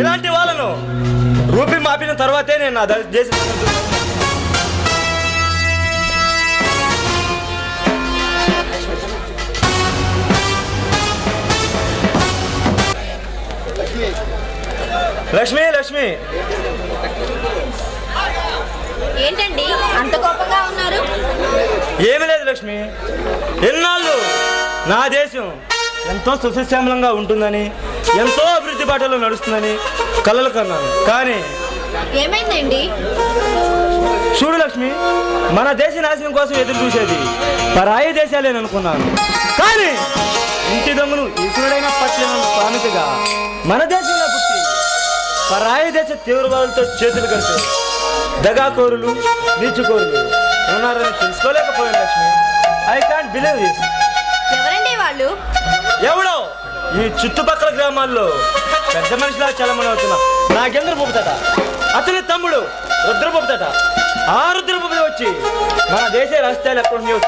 ఇలాంటి వాళ్ళను రూపి మాపిన తర్వాతే నేను నా దేశం లక్ష్మి లక్ష్మి. ఏంటండి? అంత కోపంగా ఉన్నారు? ఏమీ లేదు లక్ష్మి. ఎన్నాళ్ళు నా దేశం ఎంతో సుశశ్యామలంగా ఉంటుందని ఎంతో అభివృద్ధి బాటలో నడుస్తుందని కలలు కన్నాను. కానీ ఏమైందండి? చూడు లక్ష్మి మన దేశ నాశనం కోసం ఎదురు చూసేది పరాయి దేశాలేని అనుకున్నాను. కానీ ఇంటి దొంగను ఈశ్వరుడైన పట్టిన స్వామికగా మన దేశంలో పుట్టి పరాయి దేశ తీవ్రవాదులతో చేతులు కలిపి దగాకోరులు నీచుకోరులు ఉన్నారని తెలుసుకోలేకపోయాను Lakshmi. I can't believe this ఈ చుట్టుపక్కల గ్రామాల్లో పెద్ద మనిషిలా చలమని అవుతున్నా. నాకెందరు పొప్పుతాట అతని తమ్ముడు రుద్రపొప్పుతాట ఆ రుద్రపొప్పి వచ్చి మన దేశ రాష్ట్రాలు ఎక్కడ